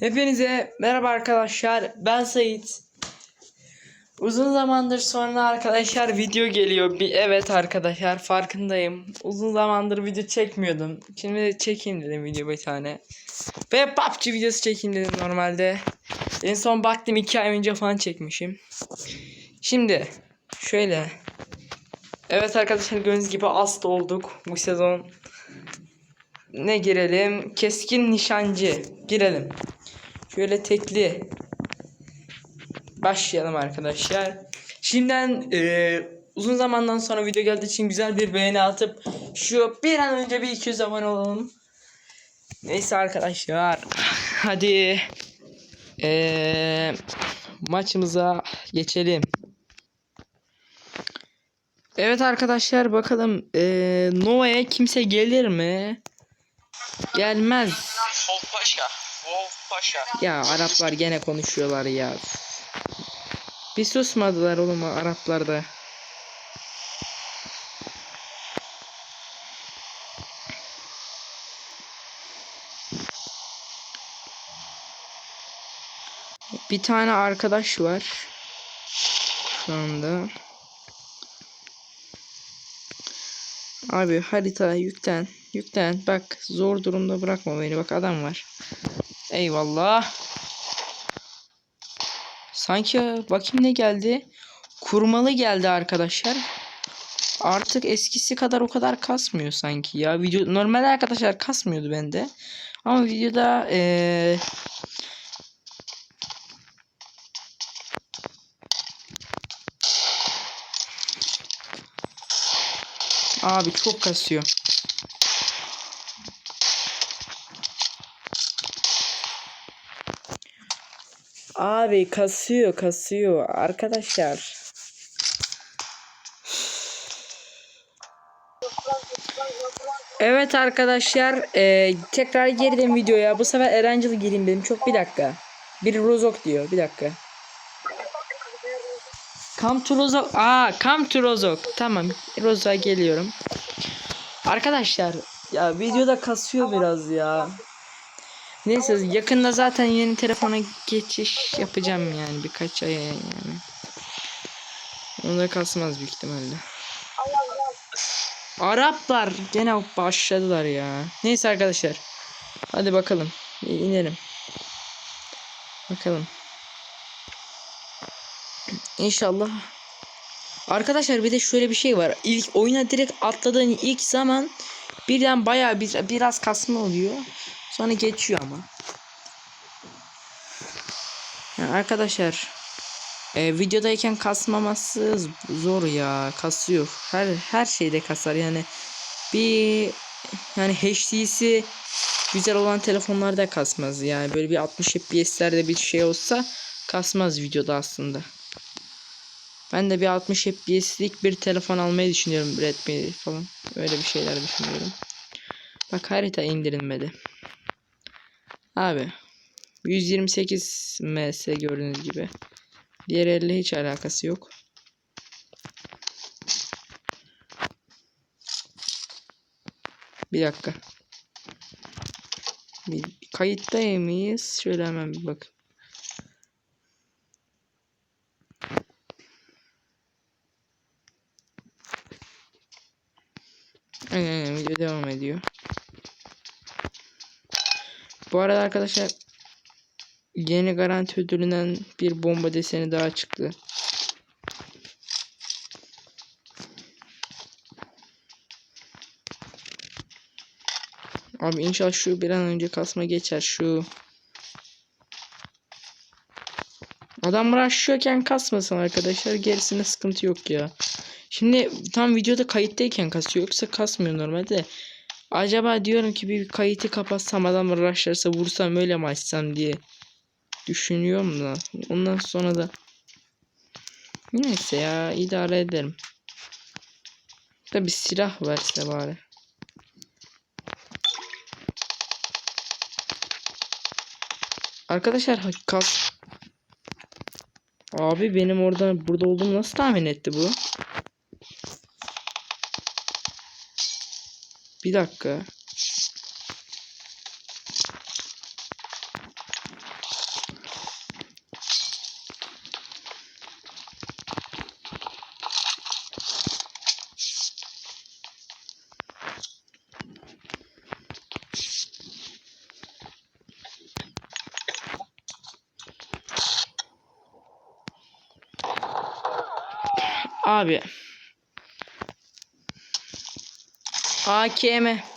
Hepinize merhaba arkadaşlar. Ben Sait. Uzun zamandır sonra arkadaşlar video geliyor. Bir evet arkadaşlar farkındayım. Uzun zamandır video çekmiyordum. Şimdi çekeyim dedim video bir tane. Ve PUBG videosu çekeyim dedim normalde. En son baktım 2 ay önce falan çekmişim. Şimdi şöyle. Evet arkadaşlar gördüğünüz gibi ast olduk bu sezon. Ne girelim? Keskin nişancı. Girelim. Şöyle tekli. Başlayalım arkadaşlar. Şimdiden e, uzun zamandan sonra video geldiği için güzel bir beğeni atıp şu bir an önce bir 200 abone olalım. Neyse arkadaşlar. Hadi e, maçımıza geçelim. Evet arkadaşlar bakalım e, Nova'ya kimse gelir mi? Gelmez. Wolf Paşa. Wolf Paşa. Ya Araplar gene konuşuyorlar ya. Bir susmadılar oğlum Araplar da. Bir tane arkadaş var. Şu anda. Abi harita yüklen. Yüklen. Bak zor durumda bırakma beni. Bak adam var. Eyvallah. Sanki bakayım ne geldi. Kurmalı geldi arkadaşlar. Artık eskisi kadar o kadar kasmıyor sanki ya. Video normal arkadaşlar kasmıyordu bende. Ama videoda eee Abi çok kasıyor. Abi kasıyor kasıyor arkadaşlar. Evet arkadaşlar eee, tekrar girdim videoya. Bu sefer Erencil gireyim dedim. Çok bir dakika. Bir Rozok diyor. Bir dakika. Come to Rozok. Aa, come to Rozok. Tamam. Rozok'a geliyorum. Arkadaşlar ya videoda kasıyor biraz ya. Neyse yakında zaten yeni telefona geçiş yapacağım yani birkaç aya yani. Onda kasmaz büyük ihtimalle. Araplar gene başladılar ya. Neyse arkadaşlar. Hadi bakalım. İnelim. Bakalım. İnşallah. Arkadaşlar bir de şöyle bir şey var. İlk oyuna direkt atladığın ilk zaman birden bayağı bir, biraz kasma oluyor. Sonra geçiyor ama. Yani arkadaşlar e, videodayken kasmaması zor ya. Kasıyor. Her her şeyde kasar yani. Bir yani HD'si güzel olan telefonlarda kasmaz. Yani böyle bir 60 FPS'lerde bir şey olsa kasmaz videoda aslında. Ben de bir 60 FPS'lik bir telefon almayı düşünüyorum. Redmi falan. Öyle bir şeyler düşünüyorum. Bak harita indirilmedi. Abi 128 ms gördüğünüz gibi. Diğer elle hiç alakası yok. Bir dakika. Bir kayıtta mıyız? Şöyle hemen bir bak. Aynen aynen video devam ediyor. Bu arada arkadaşlar yeni garanti ödülünden bir bomba deseni daha çıktı. Abi inşallah şu bir an önce kasma geçer şu. Adam rushlıyorken kasmasın arkadaşlar. Gerisinde sıkıntı yok ya. Şimdi tam videoda kayıttayken kasıyor. Yoksa kasmıyor normalde. Acaba diyorum ki bir kayıtı kapatsam adam rushlarsa vursam öyle mi açsam diye düşünüyorum da. Ondan sonra da neyse ya idare ederim. Tabi silah verse bari. Arkadaşlar kas. Abi benim orada burada olduğumu nasıl tahmin etti bu? Bir dakika. Abi AKM